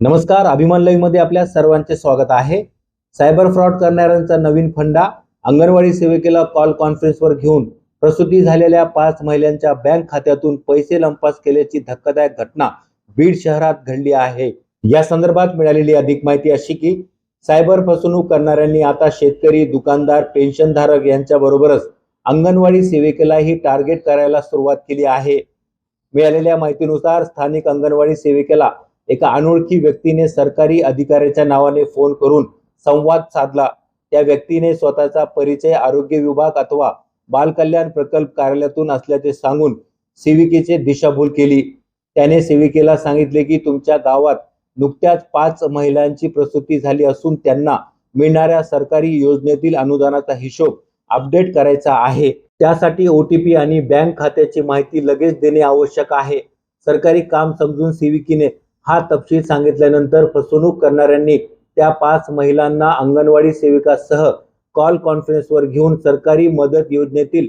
नमस्कार अभिमान लईमध्ये आपल्या सर्वांचे स्वागत आहे. सायबर फ्रॉड करणाऱ्यांचा नवीन फंडा अंगणवाडी सेविकेला कॉल कॉन्फरन्सवर घेऊन प्रसूती झालेल्या पाच महिलांच्या बँक खात्यातून पैसे लंपास केल्याची धक्कादायक घटना बीड शहरात घडली आहे. या संदर्भात मिळालेली अधिक माहिती अशी की सायबर फसवणूक करणाऱ्यांनी आता शेतकरी दुकानदार पेन्शनधारक यांच्या बरोबरच अंगणवाडी सेविकेलाही टार्गेट करायला सुरुवात केली आहे. मिळालेल्या माहितीनुसार स्थानिक अंगणवाडी सेविकेला एका अनोळखी व्यक्तीने सरकारी अधिकाऱ्याच्या नावाने फोन करून संवाद साधला. त्या व्यक्तीने स्वतःचा परिचय आरोग्य विभाग अथवा बालकल्याण प्रकल्प कार्यालयातून असल्याचे सांगून सेविकेचे दिशाभूल केली. त्याने सेविकेला सांगितले की तुमच्या गावात नुकत्याच पाच महिलांची प्रसूती झाली असून त्यांना मिळणाऱ्या सरकारी योजनेतील अनुदानाचा हिशोब अपडेट करायचा आहे. त्यासाठी ओ टी पी आणि बँक खात्याची माहिती लगेच देणे आवश्यक आहे. सरकारी काम समजून सेविकीने हा तपशील सांगितल्यानंतर फसवणूक करणाऱ्यांनी त्या पाच महिलांना अंगणवाडी सेविकासह कॉल कॉन्फरन्सवर घेऊन सरकारी मदत योजनेतील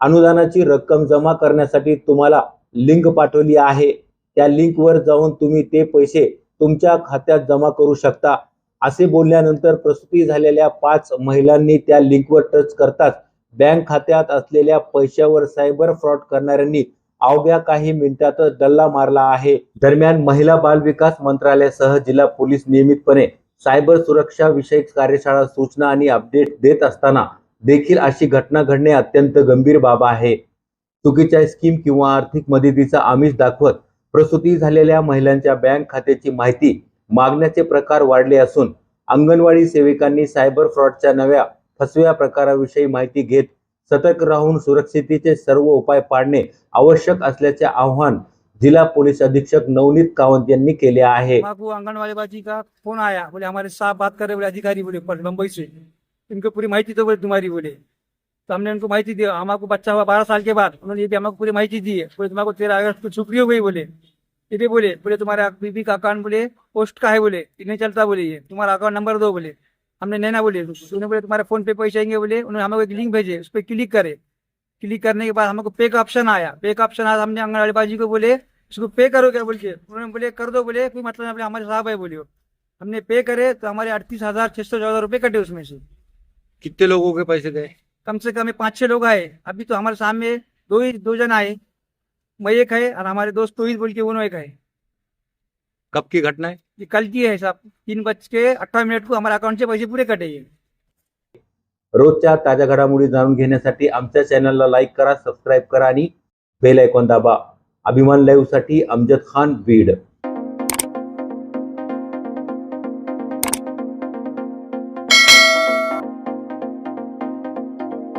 अनुदानाची रक्कम जमा करण्यासाठी तुम्हाला लिंक पाठवली आहे. त्या लिंकवर जाऊन तुम्ही ते पैसे तुमच्या खात्यात जमा करू शकता. असे बोलल्यानंतर प्रसूती झालेल्या पाच महिलांनी त्या लिंकवर टच करताच बँक खात्यात असलेल्या पैशावर सायबर फ्रॉड करणाऱ्यांनी अवघ्या काही मिनिटातच डल्ला मारला आहे. दरम्यान महिला बाल विकास मंत्रालयासह जिल्हा पोलीस नियमितपणे सायबर सुरक्षा विषयक कार्यशाळा सूचना आणि अपडेट देत असताना देखील अशी घटना घडणे अत्यंत गंभीर बाब आहे. चुकीच्या स्कीम किंवा आर्थिक मदतीचा आमिष दाखवत प्रसूती झालेल्या महिलांच्या बँक खात्याची माहिती मागण्याचे प्रकार वाढले असून अंगणवाडी सेविकांनी सायबर फ्रॉडच्या नव्या फसव्या प्रकाराविषयी माहिती घेत सतर्क राहून सुरक्षितेचे सर्व उपाय पाडणे आवश्यक असल्याचे आवाहन जिल्हा पोलीस अधीक्षक नवनीत कावंत यांनी केले आहे. हमको आंगनबाड़ी बाजी का फोन आया? बोले हमारे साथ बात कर रहे बोले अधिकारी बोले पर मुंबई से इनको पूरी माहिती दो बोले तुम्हारी बोले. तो हमने उनको माहिती दी हमको बच्चा हुआ बारह साल के बाद. उन्होंने ये भी हमको पूरी माहिती दी है बोले तुम्हारे तेरह अगस्त को छुट्टी हो गई बोले. ये भी बोले बोले तुम्हारे बीबी का अकाउंट बोले पोस्ट का है बोले. ये नहीं चलता बोले ये. तुम्हारा अकाउंट नंबर दो बोले. हमने नैना बोले उन्होंने बोले तुम्हारे फ़ोन पे पैसे आएँगे? बोले उन्होंने हमको एक लिंक भेजे उस पर क्लिक करे। क्लिक करने के बाद हमको पे का ऑप्शन आया। पे का ऑप्शन आया हमने आंगनबाड़ी बाजी को बोले इसको पे करो क्या? बोल के उन्होंने बोले कर दो। बोले कोई मतलब नहीं बोले हमारे साहब है बोले हमने पे करे तो हमारे अड़तीस हज़ार छह सौ चौदह रुपये कटे उसमें से। कितने लोगों के पैसे गए? कम से कम पाँच छह लोग आए। अभी तो हमारे सामने दो ही दो जन आए। मैं एक है और हमारे दोस्त तो बोल के उन्होंने एक है। कब की घटना है? ये कल की है साहब। तीन बज के अठारह मिनट को हमारे अकाउंट से पैसे पूरे कटे रोजच्या ताज्या घडामोडी जाणून घेण्यासाठी आमच्या चॅनलला लाईक करा सबस्क्राईब करा आणि बेल आयकॉन दाबा. अभिमान लाईव्हसाठी अमजद खान बीड.